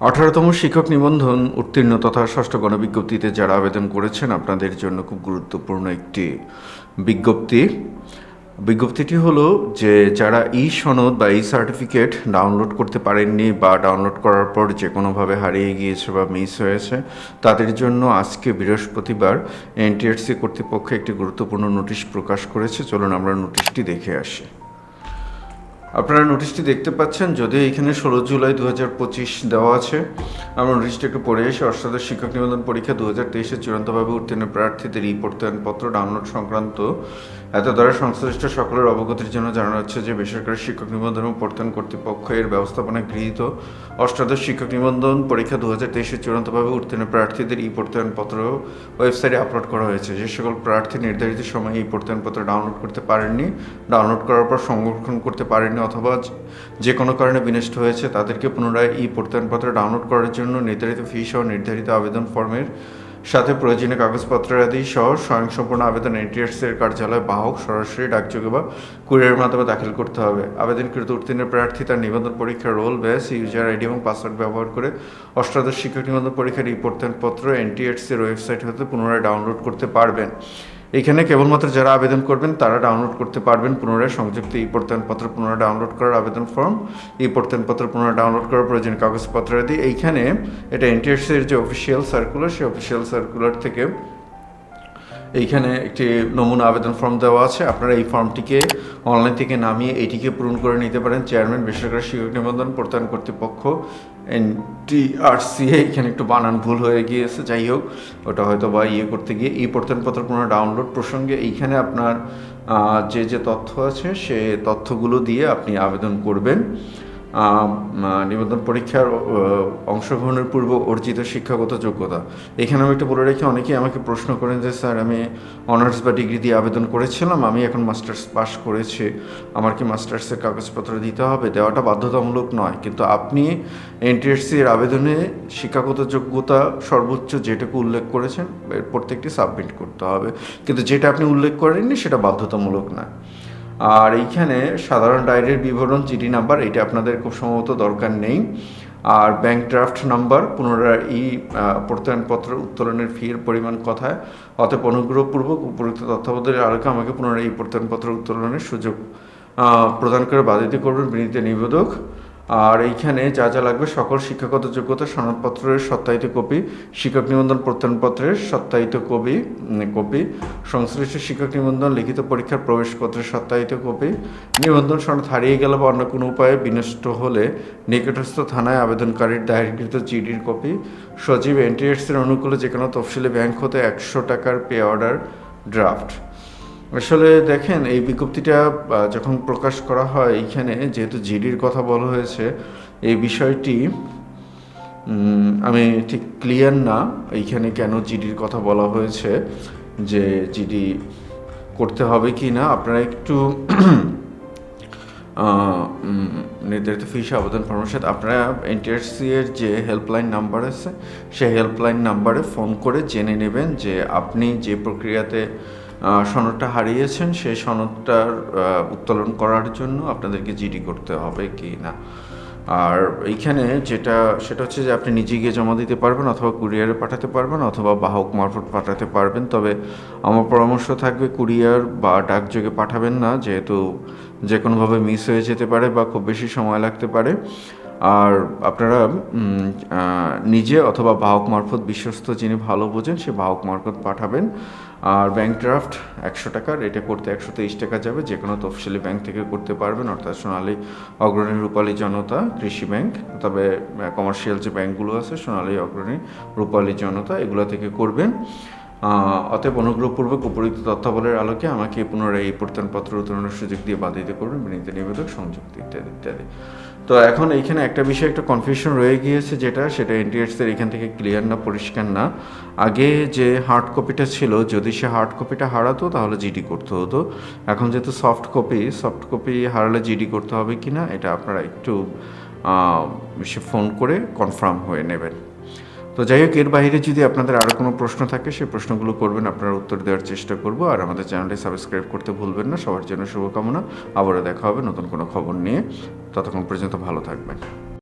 আঠারোতম শিক্ষক নিবন্ধন উত্তীর্ণ তথা ষষ্ঠ গণবিজ্ঞপ্তিতে যারা আবেদন করেছেন আপনাদের জন্য খুব গুরুত্বপূর্ণ একটি বিজ্ঞপ্তি। বিজ্ঞপ্তিটি হলো যে যারা ই সনদ বা ই সার্টিফিকেট ডাউনলোড করতে পারেননি বা ডাউনলোড করার পর যে কোনোভাবে হারিয়ে গিয়েছে বা মিস হয়েছে, তাদের জন্য আজকে বৃহস্পতিবার এনটিআরসি কর্তৃপক্ষ একটি গুরুত্বপূর্ণ নোটিশ প্রকাশ করেছে। চলুন আমরা নোটিশটি দেখে আসি। আপনারা নোটিশটি দেখতে পাচ্ছেন, যদিও এখানে ষোলো জুলাই দু হাজার পঁচিশ দেওয়া আছে, আমরা নোটিশটি একটু পড়ে এসে অষ্টাদশ শিক্ষক নিবন্ধন পরীক্ষা দু হাজার তেইশে চূড়ান্তভাবে উত্তীর্ণ প্রার্থীদের ই প্রত্যয়নপত্র ডাউনলোড সংক্রান্ত এত দ্বারা সংশ্লিষ্ট সকলের অবগতির জন্য জানানো হচ্ছে যে বেসরকারি শিক্ষক নিবন্ধন এবং প্রত্যয়ন কর্তৃপক্ষ এর ব্যবস্থাপনায় গৃহীত অষ্টাদশ শিক্ষক নিবন্ধন পরীক্ষা দু হাজার তেইশে চূড়ান্তভাবে উত্তীর্ণ প্রার্থীদের ই প্রত্যয়নপত্র ওয়েবসাইটে আপলোড করা হয়েছে। যে সকল প্রার্থী নির্ধারিত সময়ে এই প্রত্যয়নপত্র ডাউনলোড করতে পারেননি, ডাউনলোড করার পর সংরক্ষণ করতে পারেননি অথবা যে কোনো কারণে বিনষ্ট হয়েছে, তাদেরকে পুনরায় ই প্রত্যয়নপত্র ডাউনলোড করার জন্য নির্ধারিত ফি সহ নির্ধারিত আবেদন ফর্মের সাথে প্রয়োজনীয় কাগজপত্র আদি সহ স্বয়ংসম্পূর্ণ আবেদন এনটিএসসির কার্যালয় বাহক সরাসরি ডাকযোগে বা কুরিয়ারের মাধ্যমে দাখিল করতে হবে। আবেদনকৃত উত্তীর্ণ প্রার্থী তার নিবন্ধন পরীক্ষার রোল, ব্যাস, ইউজার আইডি এবং পাসওয়ার্ড ব্যবহার করে অষ্টাদশ শিক্ষক নিবন্ধন পরীক্ষার ই পত্র এনটিএসসির ওয়েবসাইট হতে পুনরায় ডাউনলোড করতে পারবেন। এখানে কেবলমাত্র যারা আবেদন করবেন, তারা ডাউনলোড করতে পারবেন পুনরায় সংযুক্ত ই প্রত্যয়নপত্র পুনরায় ডাউনলোড করার আবেদন ফর্ম ই প্রত্যয়নপত্র পুনরায় ডাউনলোড করার প্রয়োজন কাগজপত্র আদি এইখানে এটা এনটিএসসির যে অফিসিয়াল সার্কুলার সেই অফিসিয়াল সার্কুলার থেকে এইখানে একটি নমুনা আবেদন ফর্ম দেওয়া আছে। আপনারা এই ফর্মটিকে অনলাইন থেকে নামিয়ে এটিকে পূরণ করে নিতে পারেন। চেয়ারম্যান বেসরকারি শিক্ষক নিবন্ধন প্রত্যয়ন কর্তৃপক্ষ এনটিআরসিএ এখানে একটু বানান ভুল হয়ে গিয়েছে, যাই হোক। ওটা হয়তো বা ইয়ে করতে গিয়ে এই প্রত্যয়নপত্র পুনঃ ডাউনলোড প্রসঙ্গে এইখানে আপনার যে যে তথ্য আছে, সে তথ্যগুলো দিয়ে আপনি আবেদন করবেন। নিবন্ধন পরীক্ষার অংশগ্রহণের পূর্ব অর্জিত শিক্ষাগত যোগ্যতা। এখানে আমি একটু বলে রেখে অনেকেই আমাকে প্রশ্ন করেন যে, স্যার, আমি অনার্স বা ডিগ্রি দিয়ে আবেদন করেছিলাম, আমি এখন মাস্টার্স পাস করেছি, আমার কি মাস্টার্সের কাগজপত্র দিতে হবে? দেওয়াটা বাধ্যতামূলক নয়। কিন্তু আপনি এনটিএসসির আবেদনে শিক্ষাগত যোগ্যতা সর্বোচ্চ যেটুকু উল্লেখ করেছেন, এর প্রত্যেকটি সাবমিট করতে হবে। কিন্তু যেটা আপনি উল্লেখ করেননি, সেটা বাধ্যতামূলক না আর এইখানে সাধারণ ডায়েরির বিবরণ, জিডি নাম্বার, এটা আপনাদের খুব সম্ভবত দরকার নেই। আর ব্যাংক ড্রাফট নাম্বার, পুনরায় ই প্রত্যয়নপত্র উত্তোলনের ফির পরিমাণ কথায়, অতএব অনুগ্রহপূর্বক উপযুক্ত তথ্যাবধানের আলোকে আমাকে পুনরায় এই প্রত্যয়নপত্র উত্তোলনের সুযোগ প্রদান করে বাধিত করবেন বিনীত নিবেদক। আর এইখানে যা যা লাগবে, সকল শিক্ষাগত যোগ্যতা, সনদপত্রের সত্যায়িত কপি, শিক্ষক নিবন্ধন প্রত্যয়নপত্রের সত্যায়িত কপি কপি, সংশ্লিষ্ট শিক্ষক নিবন্ধন, লিখিত পরীক্ষার প্রবেশপত্রের সত্যায়িত কপি, নিবন্ধন সনদ হারিয়ে গেলে বা অন্য কোনো উপায়ে বিনষ্ট হলে নিকটস্থ থানায় আবেদনকারীর দায়েরকৃত জিডির কপি সচিব এনটিএসের অনুকূলে যে কোনো তফসিলি ব্যাংক হতে একশো টাকার পে অর্ডার, ড্রাফট। আসলে দেখেন, এই বিজ্ঞপ্তিটা যখন প্রকাশ করা হয় এইখানে, যেহেতু জিডির কথা বলা হয়েছে, এই বিষয়টি আমি ঠিক ক্লিয়ার না, এইখানে কেন জিডির কথা বলা হয়েছে, যে জিডি করতে হবে কি না। আপনারা একটু নির্ধারিত ফিস আবেদন ফর্মের সাথে আপনারা এনটিআরসি এর যে হেল্পলাইন নাম্বার আছে, সেই হেল্পলাইন নাম্বারে ফোন করে জেনে নেবেন যে আপনি যে প্রক্রিয়াতে সনদটা হারিয়েছেন, সেই সনদটার উত্তোলন করার জন্য আপনাদেরকে জিডি করতে হবে কি না। আর এইখানে যেটা, সেটা হচ্ছে যে আপনি নিজে গিয়ে জমা দিতে পারবেন অথবা কুরিয়ারে পাঠাতে পারবেন অথবা বাহক মারফত পাঠাতে পারবেন। তবে আমার পরামর্শ থাকবে কুরিয়ার বা ডাকযোগে পাঠাবেন না, যেহেতু যে কোনোভাবে মিস হয়ে যেতে পারে বা খুব বেশি সময় লাগতে পারে। আর আপনারা নিজে অথবা বাহক মারফত বিশ্বস্ত যিনি ভালো বোঝেন, সে বাহক মারফত পাঠাবেন। আর ব্যাংক ড্রাফট একশো টাকার এটা করতে একশো তেইশ টাকা যাবে। যে কোনো তফসিলি ব্যাংক থেকে করতে পারবেন, অর্থাৎ সোনালী অগ্রণী রূপালী জনতা, কৃষি ব্যাংক তবে কমার্শিয়াল যে ব্যাংকগুলো আছে, সোনালী অগ্রণী রূপালী জনতা, এগুলো থেকে করবেন। অতএব অনুগ্রহপূর্বক উপযুক্ত তথ্যাবলের আলোকে আমাকে পুনরায় এই প্রত্যয়নপত্র উত্তোলনের সুযোগ দিয়ে বাধিত করবেন বিনীত নিবেদক, সংযুক্ত, ইত্যাদি ইত্যাদি। তো এখন এইখানে একটা বিষয় একটা কনফিউশন রয়ে গিয়েছে যেটা, সেটা এনটিএসের এখান থেকে ক্লিয়ার না, পরিষ্কার না। আগে যে হার্ড কপিটা ছিল, যদি সে হার্ড কপিটা হারাতো, তাহলে জিডি করতে হতো। এখন যেহেতু সফট কপি সফট কপি হারালে জিডি করতে হবে কি না এটা আপনারা একটু সে ফোন করে কনফার্ম হয়ে নেবেন। তো যাই হোক, এর বাইরে যদি আপনাদের আরও কোনো প্রশ্ন থাকে সেই প্রশ্নগুলো করবেন, আপনারা উত্তর দেওয়ার চেষ্টা করব। আর আমাদের চ্যানেলটি সাবস্ক্রাইব করতে ভুলবেন না। সবার জন্য শুভকামনা। আবারও দেখা হবে নতুন কোনো খবর নিয়ে। ততক্ষণ পর্যন্ত ভালো থাকবেন।